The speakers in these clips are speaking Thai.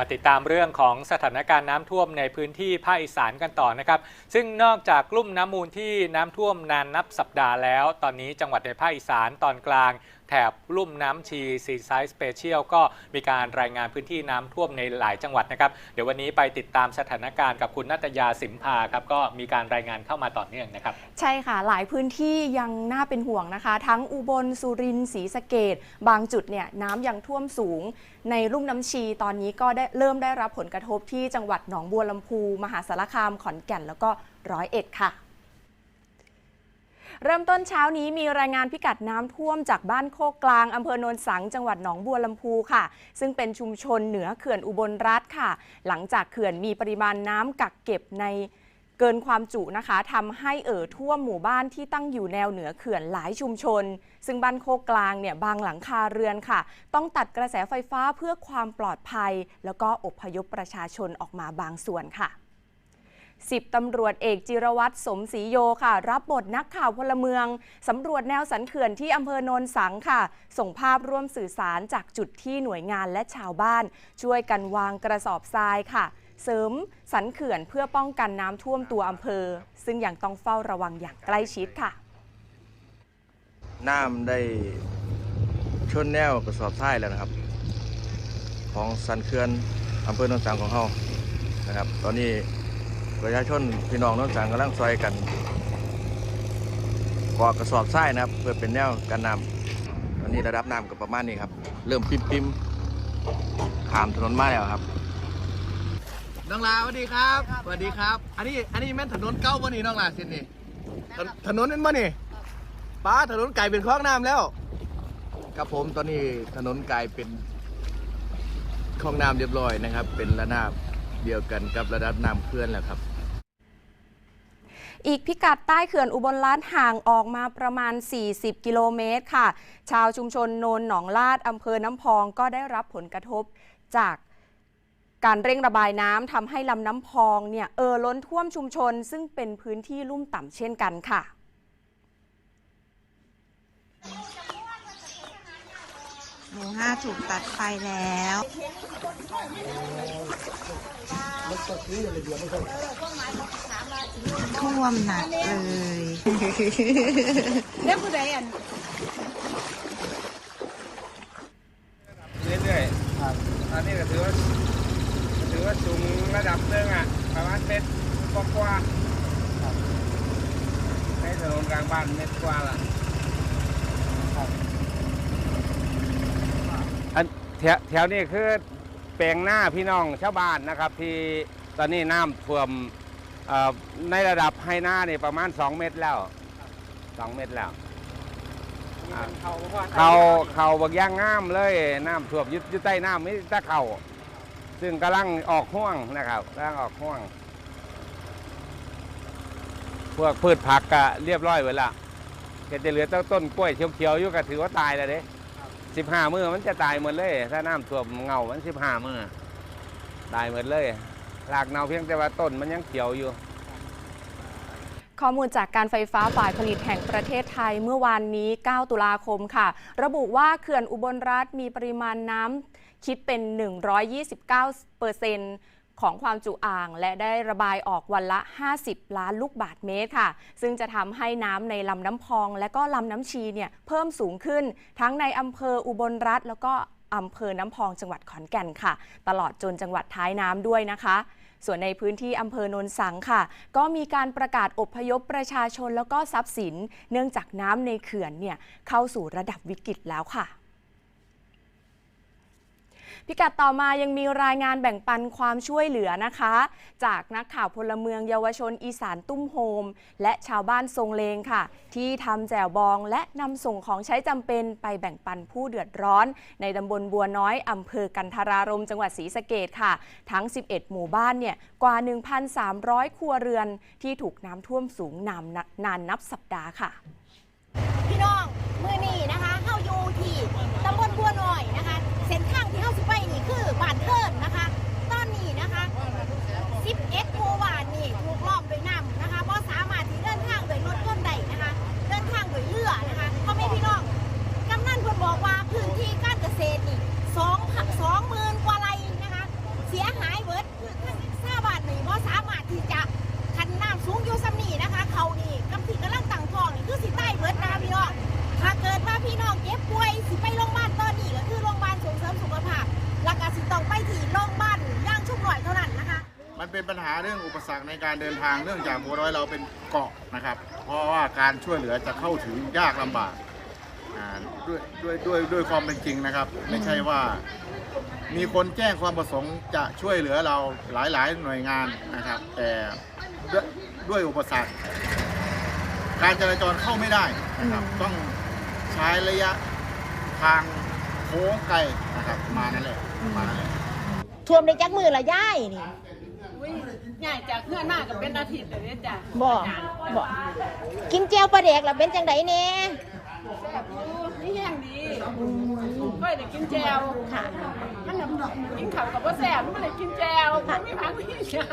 มาติดตามเรื่องของสถานการณ์น้ำท่วมในพื้นที่ภาคอีสานกันต่อนะครับ ซึ่งนอกจากกลุ่มน้ำมูลที่น้ำท่วมนานนับสัปดาห์แล้ว ตอนนี้จังหวัดในภาคอีสานตอนกลาง แถบลุ่มน้ำชีซีไซส์สเปเชียลก็มีการรายงานพื้นที่น้ำท่วมในหลายจังหวัดนะครับ เดี๋ยววันนี้ไปติดตามสถานการณ์กับคุณนัตยาสิมพาครับก็มีการรายงานเข้ามาต่อเนื่องนะครับ ใช่ค่ะ หลายพื้นที่ยังน่าเป็นห่วงนะคะ ทั้งอุบลสุรินทร์ศรีสะเกดบางจุดเนี่ยน้ำยังท่วมสูง ในลุ่มน้ำชีตอนนี้ก็ได้เริ่มได้รับผลกระทบที่จังหวัดหนองบัวลำพู มหาสารคามขอนแก่นแล้วก็ร้อยเอ็ดค่ะ เริ่มต้นเช้านี้มีรายงานพิกัดน้ำท่วมจากบ้านโคกกลางอำเภอโนนสังจังหวัดหนองบัวลำพูค่ะ ซึ่งเป็นชุมชนเหนือเขื่อนอุบลรัฐค่ะ หลังจากเขื่อนมีปริมาณน้ำกักเก็บในเกินความจุนะคะทำให้เอ่อท่วมหมู่บ้านที่ตั้งอยู่แนวเหนือเขื่อนหลายชุมชน ซึ่งบ้านโคกกลางเนี่ยบางหลังคาเรือนค่ะ ต้องตัดกระแสไฟฟ้าเพื่อความปลอดภัย แล้วก็อบพยพประชาชนออกมาบางส่วนค่ะ สิบตำรวจเอกจิรวัตรสมศรีโยค่ะ รับบทนักข่าวพลเมืองสำรวจแนวสันเขื่อนที่อำเภอโนนสังค่ะ ส่งภาพร่วมสื่อสารจากจุดที่หน่วยงานและชาวบ้าน ช่วยกันวางกระสอบทรายค่ะ เสริมสันเขื่อนเพื่อป้องกันน้ำท่วมตัวอำเภอ ซึ่งยังต้องเฝ้าระวังอย่างใกล้ชิดค่ะน้ำได้ชนแนวกระสอบทรายแล้วนะครับ ของสันเขื่อนอำเภอโนนสังของเฮานะครับ ตอนนี้ ประชาชนพี่น้องโนนสังกำลังซอยกันก่อกระสอบทรายนะครับ เพื่อเป็นแนวกันน้ำตอนนี้ระดับน้ำก็ประมาณนี้ครับ เริ่มปิมปิมขามถนนมาแล้วครับน้องลาสวัสดีครับสวัสดีครับ อันนี้อันนี้แม่นถนนเก้าบ่นี่น้องลาเส้นนี่ถนนนนั่นบ่นี่ป้าถนนไก่เป็นคลองน้ำแล้วครับผมตอนนี้ถนนกลายเป็นคลองน้ำเรียบร้อยนะครับ เป็นระนาบ เดียวกันกับระดับน้ำเพื่อนแล้วครับ อีกพิกัดใต้เขื่อนอุบลรัฐห่างออกมาประมาณ 40 กิโลเมตรค่ะ ชาวชุมชนโนนหนองลาดอำเภอน้ำพองก็ได้รับผลกระทบจากการเร่งระบายน้ำทำให้ลำน้ำพองเนี่ยเออล้นท่วมชุมชน ซึ่งเป็นพื้นที่ลุ่มต่ำเช่นกันค่ะ หมู่ห้าถูกตัดไฟแล้วท่วมหนักเลยเรื่อยๆครับตอนนี้ก็ถือว่าถือว่าสูงระดับหนึงอะประมาณเมตรกว่าๆครับในถนนกลางบ้านเมตรกว่าละอัน แถวแถวนี้คือแปลงหน้าพี่น้องชาวบ้านนะครับ ที่ตอนนี้น้ำท่วมเอ่อในระดับให้หน้านี่ประมาณ 2 เมตรแล้ว 2 เมตรแล้วเขาเขาบักย่างงามเลยน้ำท่วมอยึดยึดใต้น้ำไม่ตะเขาซึ่งกำลังออกห่วงนะครับกำลังออกห่วง พวกพืชผักก็เรียบร้อยไว้ละก็จะเหลือแต่ต้นกล้วยเขียวๆอยู่ก็ถือว่าตายแล้วเด้ สิบห้ามือมันจะตายหมดเลย ถ้าน้ำท่วมเงามันสิบห้ามือตายหมดเลยหลากเนาเพียงแต่ว่าต้นมันยังเขียวอยู่ ข้อมูลจากการไฟฟ้าฝ่ายผลิตแห่งประเทศไทยเมื่อวานนี้ 9 ตุลาคมค่ะ ระบุว่าเขื่อนอุบลรัฐมีปริมาณน้ำคิดเป็น 129เปอร์เซ็นต์ ของความจุอ่าง และได้ระบายออกวันละ 50 ล้านลูกบาทเมตรค่ะ ซึ่งจะทำให้น้ำในลำน้ำพอง และก็ลำน้ำชีเนี่ยเพิ่มสูงขึ้น ทั้งในอำเภออุบลรัฐ แล้วก็อำเภอน้ำพองจังหวัดขอนแก่นค่ะ ตลอดจนจังหวัดท้ายน้ำด้วยนะคะส่วนในพื้นที่อำเภอโนนสังค่ะ ก็มีการประกาศอบพยพประชาชนแล้วก็ทรัพย์สิน เนื่องจากน้ำในเขื่อนเนี่ยเข้าสู่ระดับวิกฤตแล้วค่ะ พิกัดต่อมายังมีรายงานแบ่งปันความช่วยเหลือนะคะ จากนักข่าวพลเมืองเยาวชนอีสานตุ้มโฮม และชาวบ้านทรงเลงค่ะ ที่ทำแจวบองและนำส่งของใช้จำเป็นไปแบ่งปันผู้เดือดร้อน ในตำบลบัวน้อยอำเภอกันทารารมจังหวัดศรีสะเกดค่ะ ทั้ง 11 หมู่บ้านเนี่ยกว่า 1,300 ครัวเรือนที่ถูกน้ำท่วมสูงนานนานนับสัปดาห์ค่ะ พี่น้องมือนี้นะคะเข้าอยู่ที่ตำบลบัวน้อยนะคะ เส้นทางที่เข้าสิไปนี่คือบ้านเทินนะคะ ตอนนี้นะคะ11โมวานนี่ถูกล้อมด้วยน้ำนะคะเพราะสามารถที่เดินทางโดยรถยนต์ได้นะคะ เดินทางโดยเรือนะคะพ่อแม่พี่น้องกำนันเพิ่นบอกว่าพื้นที่การเกษตรนี่สองสองหมื่นกว่าไร่นะคะ เสีย เป็นปั ญหาเรื่องอุปสรรคในการเดินทางเนื่องจากบัวน้อยเราเป็นเกาะนะครับ เพราะว่าการช่วยเหลือจะเข้าถึงยากลำบากอ่าด้วยด้วยด้วยด้วยความเป็นจริงนะครับ ไม่ใช่ว่า มีคนแจ้งความประสงค์จะช่วยเหลือเราหลายๆหน่วยงานนะครับ แต่ด้วยด้วยอุปสรรค การจราจรเข้าไม่ได้นะครับ ต้องใช้ระยะทางโค้งไกลนะครับประมานั่นแหละประมาณนั้นแหละ ท่วมในจักมือละย่ายนี่ ง่ายจากเพื่อนมากกับเป็นอาทิตย์เลยเนี่ยจ้ะบ่บ่กินเจียวปลาแดกแล้วเป็นจังไดแน่แซ่บอยู่นี่แห้งดีก็ได้กินแจวค่ะมันน่ะกินข้าวกับว่าแซ่บมันเลยกินแจวมันไม่พักพี่จ้ะ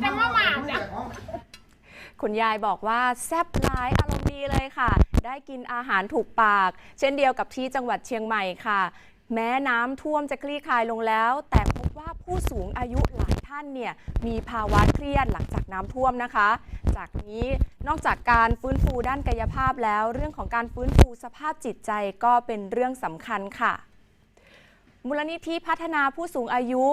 แต่มาหมาจ้ะคุณยายบอกว่าแซ่บร้ายอารมณ์ดีเลยค่ะ ได้กินอาหารถูกปาก เช่นเดียวกับที่จังหวัดเชียงใหม่ค่ะ แม้น้ำท่วมจะคลี่คลายลงแล้ว แต่พบว่า ผู้สูงอายุหลายท่านเนี่ยมีภาวะเครียดหลังจากน้ำท่วมนะคะ จากนี้นอกจากการฟื้นฟูด้านกายภาพแล้ว เรื่องของการฟื้นฟูสภาพจิตใจก็เป็นเรื่องสำคัญค่ะ มูลนิธิพัฒนาผู้สูงอายุ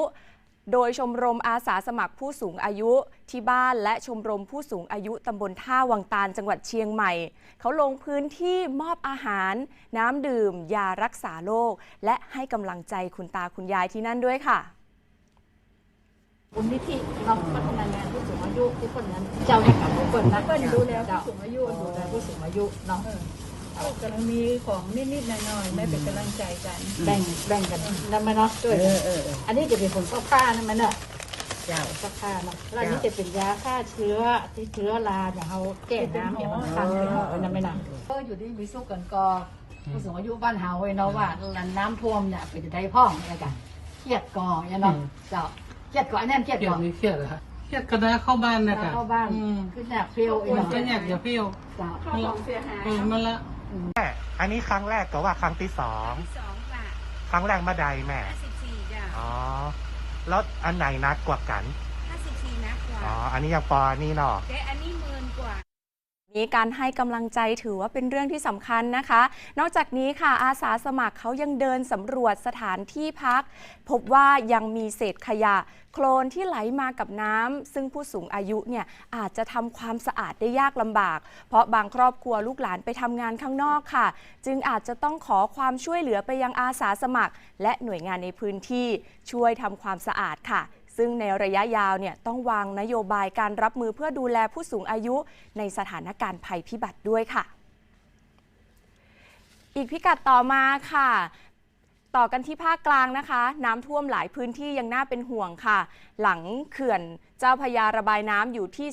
โดยชมรมอาสาสมัครผู้สูงอายุที่บ้านและชมรมผู้สูงอายุตำบลท่าวังตาลจังหวัดเชียงใหม่ เขาลงพื้นที่มอบอาหาร น้ำดื่ม ยารักษาโรคและให้กำลังใจคุณตาคุณยายที่นั่นด้วยค่ะ มูลนิธิเราพัฒนางานผู้สูงอายุที่คนนั้นเจ้าให้กับผู้คนนะเพิ่นดูแลผู้สูงอายุดูแลผู้สูงอายุเนาะกำลังมีของนิดๆหน่อยๆไม่เป็นกำลังใจกัน แบ่งแบ่งกันนั่นมาเนาะด้วยอันนี้จะเป็นผลข้าวผ้านั่นมันเนาะเจ้าข้าวผ้าเนาะแล้วอันนี้จะเป็นยาฆ่าเชื้อที่เชื้อราอย่างเขาแก้น้ำเนี่ยมันคันไปเนาะนั่นไม่นานก็อยู่ที่มีสู้กันก็ผู้สูงอายุบ้านเฮาไว้เนาะว่าน้ำท่วมเนี่ยเป็นจะได้พ่องอะไรกันเครียดก่อเนี่ยเนาะเจ้า เครียดก่ออันนั้นเครียดเครียก่ดอไม่เครียดเหรอฮะเครียดก็ได้เข้าบ้านนะคะเข้าบ้านอืมขึ้นอยากเฟี้ยวอีกมันเนาะก็อยากอย่าเพี้ยวเจ้ามันละเออมันละอันนี้ครั้งแรกก็ว่าครั้งที่สอง สองค่ะครั้งแรกมาใดแม่ ห้าสิบสี่จ้ะอ๋อ แล้วอันไหนนักกว่ากัน ห้าสิบสี่นักกว่าอ๋อ อันนี้ยังปอนี่เนาะ แต่อันนี้หมื่นกว่า นี้การให้กำลังใจถือว่าเป็นเรื่องที่สำคัญนะคะ นอกจากนี้ค่ะอาสาสมัครเขายังเดินสำรวจสถานที่พัก พบว่ายังมีเศษขยะ โคลนที่ไหลมากับน้ำซึ่งผู้สูงอายุเนี่ยอาจจะทำความสะอาดได้ยากลำบาก เพราะบางครอบครัวลูกหลานไปทำงานข้างนอกค่ะ จึงอาจจะต้องขอความช่วยเหลือไปยังอาสาสมัคร และหน่วยงานในพื้นที่ช่วยทำความสะอาดค่ะ ซึ่งในระยะยาวเนี่ยต้องวางนโยบายการรับมือเพื่อดูแลผู้สูงอายุในสถานการณ์ภัยพิบัติด้วยค่ะ อีกพิกัดต่อมาค่ะต่อกันที่ภาคกลางนะคะ น้ำท่วมหลายพื้นที่ยังน่าเป็นห่วงค่ะ หลังเขื่อนเจ้าพยาระบายน้ำอยู่ที่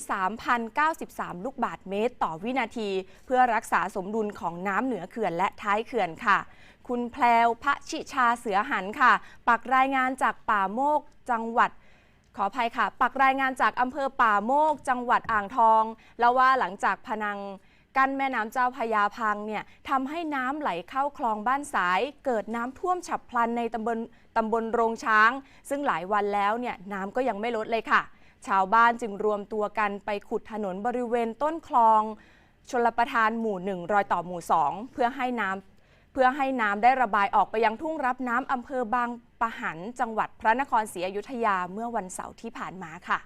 3,093 ลูกบาศก์เมตรต่อวินาที เพื่อรักษาสมดุลของน้ำเหนือเขื่อนและท้ายเขื่อนค่ะ คุณแพลวพระชิชาเสือหันค่ะ ปักรายงานจากป่าโมกจังหวัด ขออภัยค่ะ ปักรายงานจากอำเภอป่าโมก จังหวัดอ่างทอง แล้วว่าหลังจากพนังกั้นแม่น้ำเจ้าพยาพังเนี่ยทำให้น้ำไหลเข้าคลองบ้านสาย เกิดน้ำท่วมฉับพลันในตำบลตำบลโรงช้าง ซึ่งหลายวันแล้วเนี่ยน้ำก็ยังไม่ลดเลยค่ะ ชาวบ้านจึงรวมตัวกันไปขุดถนนบริเวณต้นคลอง ชลประทานหมู่1รอยต่อหมู่2เพื่อให้น้ำเพื่อให้น้ำได้ระบายออกไปยังทุ่งรับน้ำอำเภอบาง ปะหันจังหวัดพระนครศรีอยุธยาเมื่อวันเสาร์ที่ผ่านมาค่ะ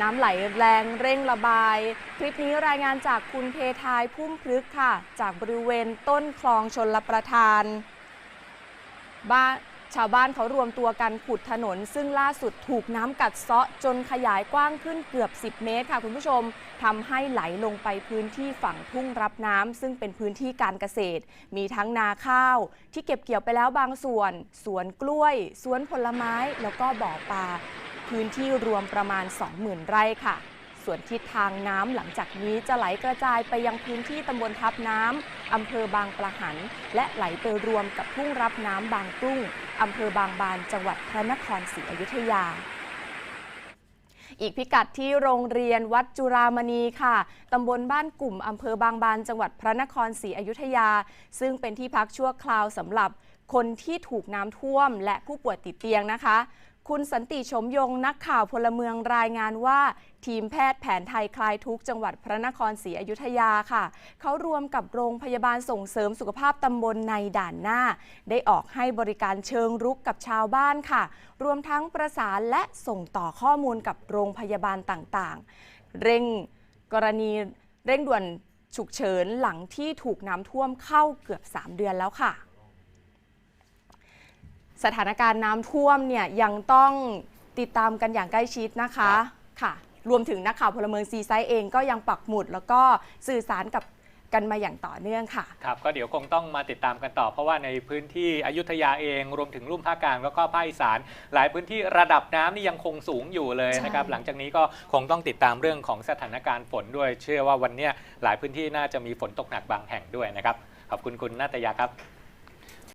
น้ำไหลแรงเร่งระบาย คลิปนี้รายงานจากคุณเพทายพุ่มพลึกค่ะ จากบริเวณต้นคลองชนลประทาน บ้าน ชาวบ้านเขารวมตัวกันขุดถนน ซึ่งล่าสุดถูกน้ำกัดเซาะจนขยายกว้างขึ้นเกือบ 10 เมตรค่ะคุณผู้ชมทำให้ไหลลงไปพื้นที่ฝั่งทุ่งรับน้ำซึ่งเป็นพื้นที่การเกษตร มีทั้งนาข้าว ที่เก็บเกี่ยวไปแล้วบางส่วน สวนกล้วย สวนผลไม้แล้วก็บ่อปลาพื้นที่รวมประมาณ 20,000 ไร่ค่ะส่วนทิศทางน้ำหลังจากนี้จะไหลกระจายไปยังพื้นที่ตำบลทับน้ำอำเภอบางปะหัน และไหลไปรวมกับทุ่งรับน้ำบางกุ้ง อำเภอบางบาน จังหวัดพระนครศรีอยุธยาอีกพิกัดที่โรงเรียนวัดจุรามณีค่ะ ตำบลบ้านกลุ่ม อำเภอบางบาน จังหวัดพระนครศรีอยุธยา ซึ่งเป็นที่พักชั่วคราวสำหรับคนที่ถูกน้ำท่วมและผู้ป่วยติดเตียงนะคะ คุณสันติชมยงนักข่าวพลเมืองรายงานว่า ทีมแพทย์แผนไทยคลายทุกจังหวัดพระนครศรีอยุธยาค่ะ เขารวมกับโรงพยาบาลส่งเสริมสุขภาพตำบลในด่านหน้า ได้ออกให้บริการเชิงรุกกับชาวบ้านค่ะ รวมทั้งประสานและส่งต่อข้อมูลกับโรงพยาบาลต่างๆ เร่งกรณีเร่งด่วนฉุกเฉินหลังที่ถูกน้ำท่วมเข้าเกือบ 3 เดือนแล้วค่ะ สถานการณ์น้ำท่วมเนี่ยยังต้องติดตามกันอย่างใกล้ชิดนะคะค่ะ รวมถึงนักข่าวพลเมืองซีไซด์เองก็ยังปักหมุด แล้วก็สื่อสารกับกันมาอย่างต่อเนื่องค่ะ ครับ ก็เดี๋ยวคงต้องมาติดตามกันต่อ เพราะว่าในพื้นที่อยุธยาเองรวมถึงรุ่มภาคกลางแล้วก็ภาคอีสาน หลายพื้นที่ระดับน้ำนี่ยังคงสูงอยู่เลยนะครับใช่หลังจากนี้ก็คงต้องติดตามเรื่องของสถานการณ์ฝนด้วย เชื่อว่าวันเนี้ยหลายพื้นที่น่าจะมีฝนตกหนักบางแห่งด้วยนะครับ ขอบคุณคุณนาตยาครับ